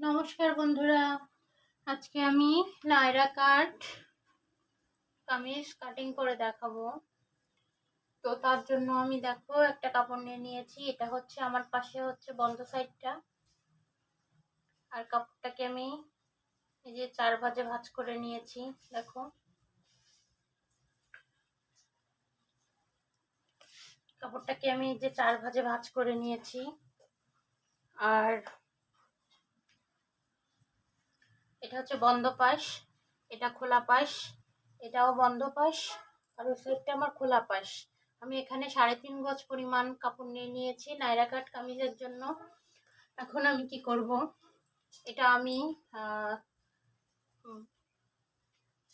নমস্কার বন্ধুরা। আজকে আমি নায়রা কাট কামিজ কাটিং করে দেখাবো। তো তার জন্য আমি দেখো একটা কাপড় নিয়ে নিয়েছি। এটা হচ্ছে আমার পাশে হচ্ছে বন্ধ সাইডটা আর কাপড়টাকে আমি এই যে চার ভাজে ভাজ করে নিয়েছি, দেখো। কাপড়টাকে আমি এই যে চার ভাজে ভাজ করে নিয়েছি। আর এটা হচ্ছে বন্ধ পাশ এটা খোলা পাশ এটাও বন্ধ পাশ আর ওই সাইডটা আমার খোলা পাশ আমি এখানে সাড়ে তিন গজ পরিমাণ কাপড় নিয়ে নিয়েছি নাইরা কাট কামিজের জন্য। এখন আমি কি করব? এটা আমি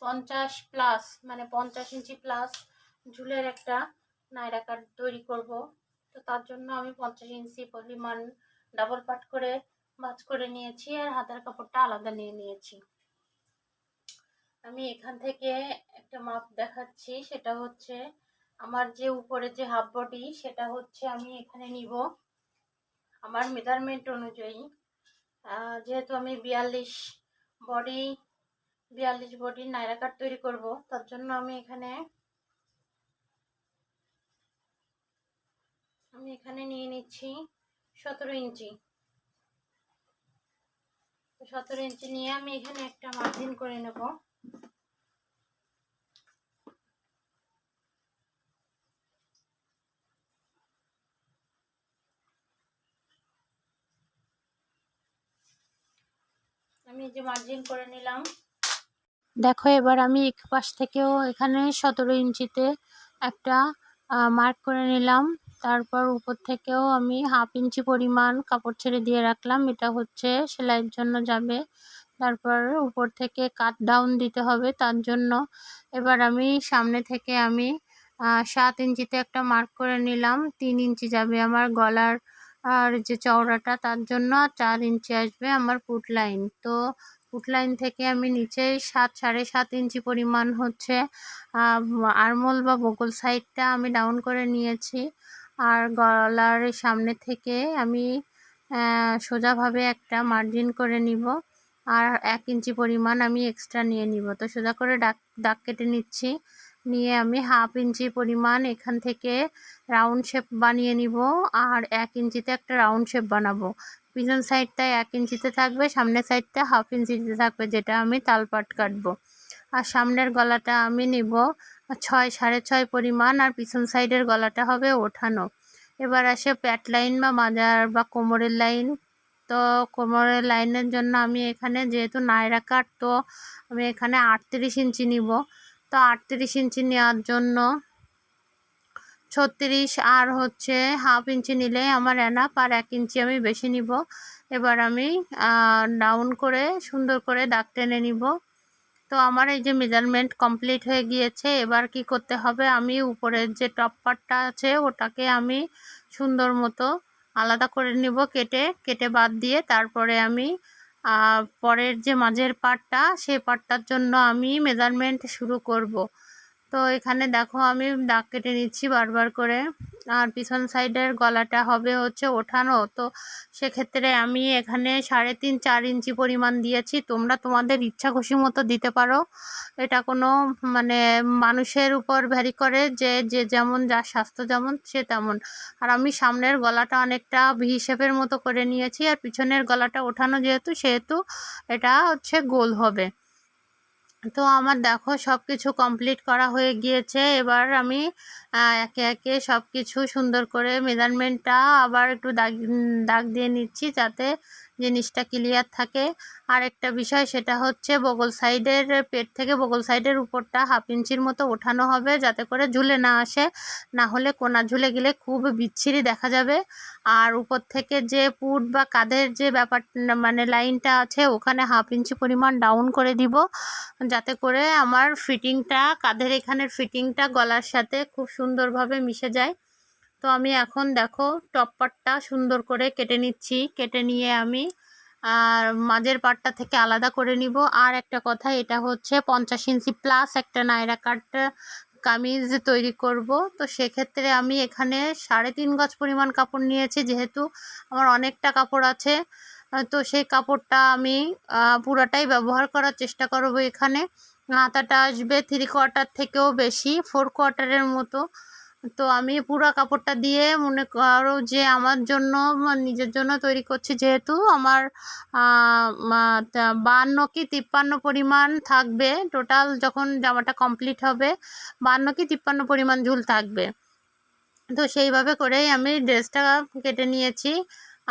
পঞ্চাশ প্লাস মানে পঞ্চাশ ইঞ্চি প্লাস ঝুলের একটা নাইরা কাট তৈরি করব। তো তার জন্য আমি পঞ্চাশ ইঞ্চি পরিমাণ ডাবল পাট করে ভাজ করে নিয়েছি আর হাতের কাপড়টা আলাদা নিয়ে নিয়েছি। আমি এখান থেকে একটা মাপ দেখাচ্ছি, সেটা হচ্ছে আমার যে উপরে যে হাফ বডি সেটা হচ্ছে আমি এখানে নিব। আমার মেজারমেন্ট অনুযায়ী যেহেতু আমি বিয়াল্লিশ বডি বিয়াল্লিশ বডির নাইরা কাট তৈরি করব, তার জন্য আমি এখানে আমি এখানে নিয়ে নিচ্ছি সতেরো ইঞ্চি। সতেরো ইঞ্চি নিয়ে আমি এখানে একটা মার্জিন করে নেব। আমি যে মার্জিন করে নিলাম। দেখো, এবার আমি এক পাশ থেকেও এখানে সতেরো ইঞ্চিতে একটা মার্ক করে নিলাম। তারপর উপর থেকেও আমি হাফ ইঞ্চি পরিমাণ কাপড় ছেড়ে দিয়ে রাখলাম। এটা হচ্ছে সেলাইয়ের জন্য যাবে। তারপর উপর থেকে কাট ডাউন দিতে হবে তার জন্য। এবার আমি সামনে থেকে আমি সাত ইঞ্চিতে একটা মার্ক করে নিলাম। তিন ইঞ্চি যাবে আমার গলার, আর যে চওড়াটা তার জন্য আর চার ইঞ্চি আসবে আমার পুট লাইন। তো পুট লাইন থেকে আমি নিচে সাত, সাড়ে সাত ইঞ্চি পরিমাণ হচ্ছে আরমোল বা বগল সাইডটা আমি ডাউন করে নিয়েছি। আর গলার সামনে থেকে আমি সোজাভাবে একটা মার্জিন করে নিব। আর এক ইঞ্চি পরিমাণ আমি এক্সট্রা নিয়ে নিব। তো সোজা করে ডাক, দাগ কেটে নিচ্ছি। নিয়ে আমি হাফ ইঞ্চি পরিমাণ এখান থেকে রাউন্ড শেপ বানিয়ে নিব। আর এক ইঞ্চিতে একটা রাউন্ড শেপ বানাবো। পিছন সাইডটা এক ইঞ্চিতে থাকবে, সামনের সাইডটা হাফ ইঞ্চিতে থাকবে, যেটা আমি তালপাট কাটবো। আর সামনের গলাটা আমি নিব ছয়, সাড়ে ছয় পরিমাণ আর পিছন সাইডের গলাটা হবে ওঠানো। এবার আসে প্যাট লাইন বা মাজার বা কোমরের লাইন। তো কোমরের লাইনের জন্য আমি এখানে যেহেতু নায়রা কাট, তো আমি এখানে আটত্রিশ ইঞ্চি নিব। তো আটত্রিশ ইঞ্চি নেওয়ার জন্য ছত্রিশ আর হচ্ছে হাফ ইঞ্চি নিলে আমার এনাপ আর এক ইঞ্চি আমি বেশি নিব। এবার আমি ডাউন করে সুন্দর করে দাগ টেনে নিব। তো আমার এই যে মেজারমেন্ট কমপ্লিট হয়ে গিয়েছে, এবার কি করতে হবে? আমি উপরের যে টপ পার্টটা আছে, ওটাকে আমি সুন্দর মতো আলাদা করে নিব কেটে। কেটে বাদ দিয়ে তারপরে আমি পরের যে মাঝের পার্টটা সেই পার্টটার জন্য আমি মেজারমেন্ট শুরু করব। তো এখানে দেখো আমি দাগ কেটে নিচ্ছি বারবার করে। আর পিছন সাইডের গলাটা হবে হচ্ছে ওঠানো। তো সেক্ষেত্রে আমি এখানে সাড়ে তিন, চার ইঞ্চি পরিমাণ দিয়েছি। তোমরা তোমাদের ইচ্ছা খুশি মতো দিতে পারো। এটা কোনো মানে মানুষের উপর ভ্যারি করে যে যে যেমন যার স্বাস্থ্য যেমন, সে তেমন। আর আমি সামনের গলাটা অনেকটা ভি মতো করে নিয়েছি। আর পিছনের গলাটা ওঠানো যেহেতু, সেহেতু এটা হচ্ছে গোল হবে। তো আমার দেখো সব কিছু কমপ্লিট করা হয়ে গিয়েছে। এবার আমি একে একে সব কিছু সুন্দর করে মেজারমেন্টটা আবার একটু দাগ দাগ দিয়ে নিচ্ছি যাতে জিনিসটা ক্লিয়ার থাকে। আর একটা বিষয় সেটা হচ্ছে বগল সাইডের পেট থেকে বগল সাইডের উপরটা হাফ ইঞ্চির মতো ওঠানো হবে যাতে করে ঝুলে না আসে। না হলে কোনা ঝুলে গেলে খুব বিচ্ছিরি দেখা যাবে। আর উপর থেকে যে পুট বা কাঁধের যে ব্যাপার মানে লাইনটা আছে, ওখানে হাফ ইঞ্চি পরিমাণ ডাউন করে দিব। যাতে করে আমার ফিটিংটা কাঁধের এখানের ফিটিংটা গলার সাথে খুব সুন্দরভাবে মিশে যায়। তো আমি এখন দেখো টপ পার্টটা সুন্দর করে কেটে নিচ্ছি। কেটে নিয়ে আমি, আর মাঝের পার্টটা থেকে আলাদা করে নিব। আর একটা কথা, এটা হচ্ছে পঞ্চাশ ইঞ্চি প্লাস একটা নায়রা কাট কামিজ তৈরি করব। তো সেক্ষেত্রে আমি এখানে সাড়ে তিন গজ পরিমাণ কাপড় নিয়েছি, যেহেতু আমার অনেকটা কাপড় আছে। তো সেই কাপড়টা আমি পুরাটাই ব্যবহার করার চেষ্টা করব এখানে। হাতাটা আসবে থ্রি কোয়ার্টার থেকেও বেশি ফোর কোয়ার্টারের মতো। তো আমি পুরো কাপড়টা দিয়ে মনে করো যে আমার জন্য নিজের জন্য তৈরি করছি যেহেতু আমার বান্ন কি তিপ্পান্ন পরিমাণ থাকবে। টোটাল যখন জামাটা কমপ্লিট হবে, বান্ন কি তিপ্পান্ন পরিমাণ ঝুল থাকবে। তো সেইভাবে করেই আমি ড্রেসটা কেটে নিয়েছি।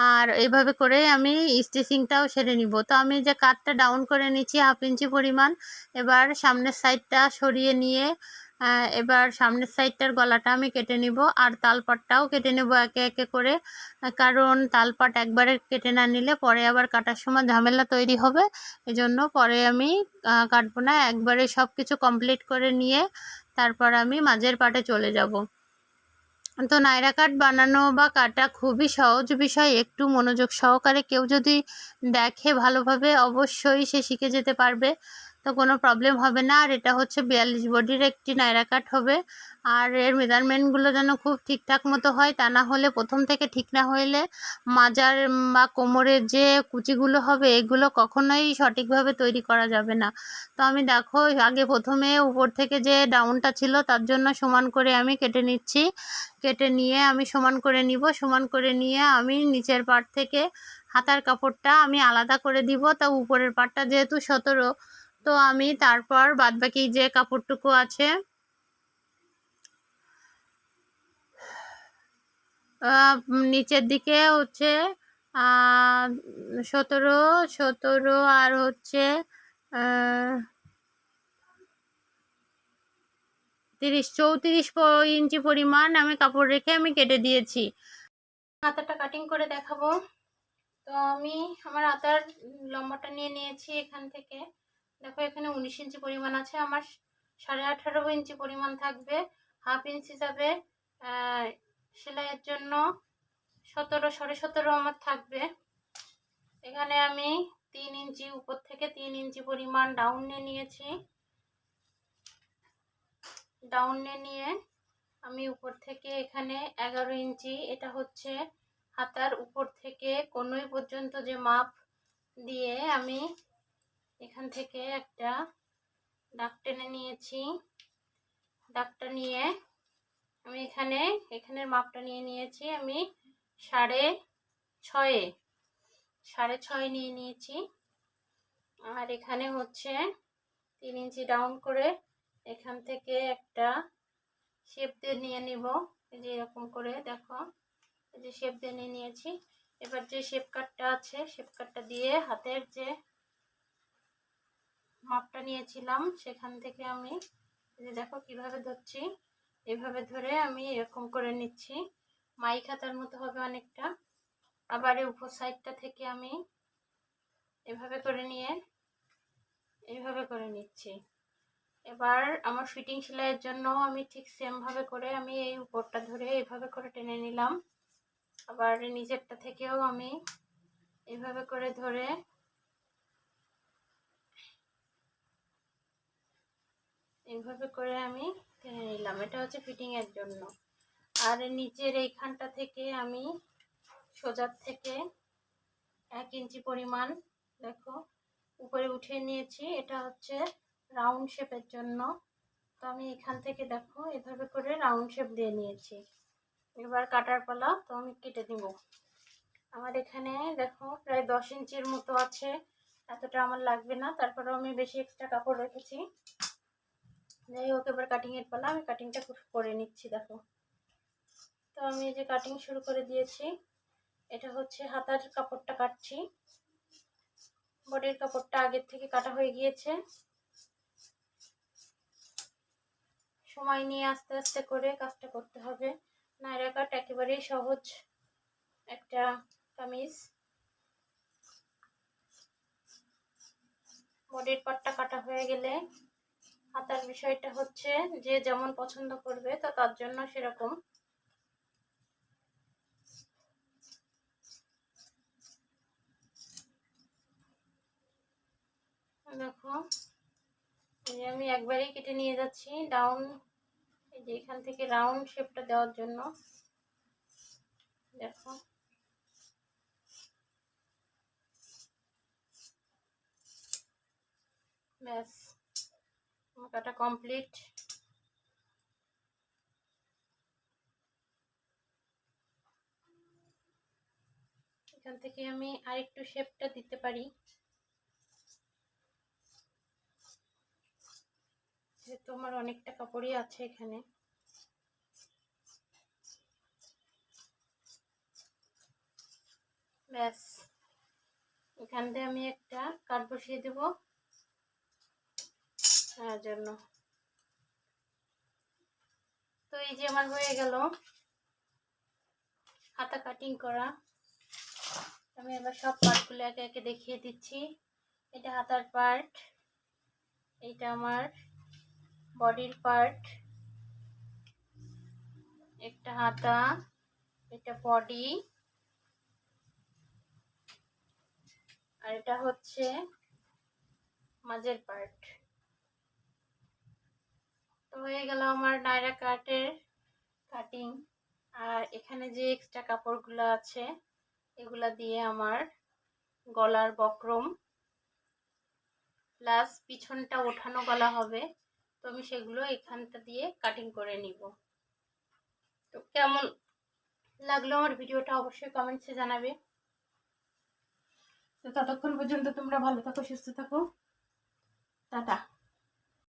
আর এইভাবে করে আমি স্টিচিংটাও সেরে নিব। তো আমি যে কাটটা ডাউন করে নিচ্ছি হাফ ইঞ্চি পরিমাণ, এবার সামনের সাইডটা সরিয়ে নিয়ে এবার সামনের সাইডটার গলাটা আমি কেটে নিব আর তালপাটটাও কেটে নেব একে একে করে। কারণ তালপাট একবারে কেটে না নিলে পরে আবার কাটার সময় ঝামেলা তৈরি হবে। এজন্য পরে আমি কাটবো না। একবারে সব কিছু কমপ্লিট করে নিয়ে তারপর আমি মাঝের পাটে চলে যাব। তো নাইরা কাট বানানো বা কাটা খুবই সহজ বিষয়। একটু মনোযোগ সহকারে কেউ যদি দেখে ভালোভাবে অবশ্যই সে শিখে যেতে পারবে। তো কোনো প্রবলেম হবে না। আর এটা হচ্ছে বিয়াল্লিশ বডির একটি নায়রা কাট হবে। আর এর মেজারমেন্টগুলো যেন খুব ঠিকঠাক মতো হয়, তা না হলে প্রথম থেকে ঠিক না হইলে মাজার বা কোমরের যে কুচিগুলো হবে, এগুলো কখনোই সঠিকভাবে তৈরি করা যাবে না। তো আমি দেখো, আগে প্রথমে উপর থেকে যে ডাউনটা ছিল, তার জন্য সমান করে আমি কেটে নিচ্ছি। কেটে নিয়ে আমি সমান করে নিব। সমান করে নিয়ে আমি নিচের পাট থেকে হাতার কাপড়টা আমি আলাদা করে দিব। তা উপরের পাটটা যেহেতু সতেরো তো আমি তারপর বাদবাকি যে কাপড়টুকু আছে নিচের দিকে হচ্ছে সতেরো সতেরো আর হচ্ছে তিরিশ, চৌত্রিশ ইঞ্চি পরিমাণ আমি কাপড় রেখে আমি কেটে দিয়েছি। হাতাটা কাটিং করে দেখাবো। তো আমি আমার হাতার লম্বাটা নিয়ে নিয়েছি এখান থেকে। দেখো, এখানে উনিশ ইঞ্চি পরিমাণ আছে, আমার সাড়ে আঠারো ইঞ্চি পরিমাণ থাকবে। হাফ ইঞ্চি যাবে সেলাইয়ের জন্য সতেরো, সাড়ে সতেরো আমার থাকবে। এখানে আমি তিন ইঞ্চি, উপর থেকে তিন ইঞ্চি পরিমাণ ডাউন নিয়ে নিয়েছি। ডাউনে নিয়ে আমি উপর থেকে এখানে এগারো ইঞ্চি, এটা হচ্ছে হাতার উপর থেকে কোনোই পর্যন্ত যে মাপ দিয়ে আমি এখান থেকে একটা দাগ টেনে নিয়েছি। দাগটা নিয়ে আমি এখানে এখানের মাপটা নিয়ে নিয়েছি আমি সাড়ে ছয়ে। সাড়ে ছয় নিয়ে নিয়েছি। আর এখানে হচ্ছে তিন ইঞ্চি ডাউন করে এখান থেকে একটা শেপ দিয়ে নিয়ে নিব। এই যে এরকম করে, দেখো। এই যে শেপ দিয়ে নিয়ে নিয়েছি। এবার যে শেপ কাটটা আছে, শেপ কাটটা দিয়ে হাতের যে মাপটা নিয়েছিলাম, সেখান থেকে আমি যে দেখো কীভাবে ধরছি, এভাবে ধরে আমি এরকম করে নিচ্ছি। মাই খাতার মতো হবে অনেকটা। আবার এই উপর সাইডটা থেকে আমি এভাবে করে নিয়ে এইভাবে করে নিচ্ছি। এবার আমার ফিটিং সেলাইয়ের জন্য আমি ঠিক সেমভাবে করে আমি এই উপরটা ধরে এইভাবে করে টেনে নিলাম। আবার নিজেরটা থেকেও আমি এইভাবে করে ধরে এইভাবে করে আমি টেনে নিলাম। এটা হচ্ছে ফিটিংয়ের জন্য। আর নিচের এইখানটা থেকে আমি সোজার থেকে এক ইঞ্চি পরিমাণ, দেখো, উপরে উঠিয়ে নিয়েছি। এটা হচ্ছে রাউন্ড শেপের জন্য। তো আমি এখান থেকে, দেখো, এভাবে করে রাউন্ড শেপ দিয়ে নিয়েছি। এবার কাটার পালা, তো আমি কেটে দিব। আমার এখানে, দেখো, প্রায় দশ ইঞ্চির মতো আছে। এতটা আমার লাগবে না। তারপরেও আমি বেশি এক্সট্রা কাপড় রেখেছি। যাই হোক, এবার কাটিংয়ের পালা, আমি কাটিংটা করে নিচ্ছি, দেখো। তো আমি এই যে কাটিং শুরু করে দিয়েছি, এটা হচ্ছে হাতার কাপড়টা কাটছি। বডির কাপড়টা আগের থেকে কাটা হয়ে গিয়েছে। সময় নিয়ে আস্তে আস্তে করে কাজটা করতে হবে। নাইরা কাট একেবারেই সহজ একটা কামিজ। বডির পাটটা কাটা হয়ে গেলে হাতার বিষয়টা হচ্ছে যে যেমন পছন্দ করবে তো তার জন্য সেরকম। দেখো আমি একবারই কেটে নিয়ে যাচ্ছি ডাউন এই যে এখান থেকে রাউন্ড শেপটা দেওয়ার জন্য। দেখো। ব্যাস। আমার কাটা কমপ্লিট এখান থেকে আমি আরেকটু শেপটা দিতে পারি। যেহেতু আমার অনেকটা কাপড়ই আছে এখানে। ব্যাস। এখান দিয়ে আমি একটা কাঠ বসিয়ে দেব। তার জন্য। তো এই যে আমার হয়ে গেল। হাতা কাটিং করা। আমি এবার সব পার্টগুলো একে একে দেখিয়ে দিচ্ছি। এটা হাতার পার্ট এটা আমার বডির পার্ট একটা হাতা, এটা বডি আর এটা হচ্ছে মাঝের পার্ট তো হয়ে গেল আমার নায়রা কাটের কাটিং আর এখানে যে এক্সট্রা কাপড়গুলো আছে, এগুলা দিয়ে আমার গলার বক্রম প্লাস পিছনটা ওঠানো গলা হবে, তো আমি সেগুলো এখানটা দিয়ে কাটিং করে নিব। তো কেমন লাগল আমার ভিডিওটা অবশ্যই কমেন্টসে জানাবে। তো ততক্ষণ পর্যন্ত তোমরা ভালো থাকো, সুস্থ থাকো। টাটা।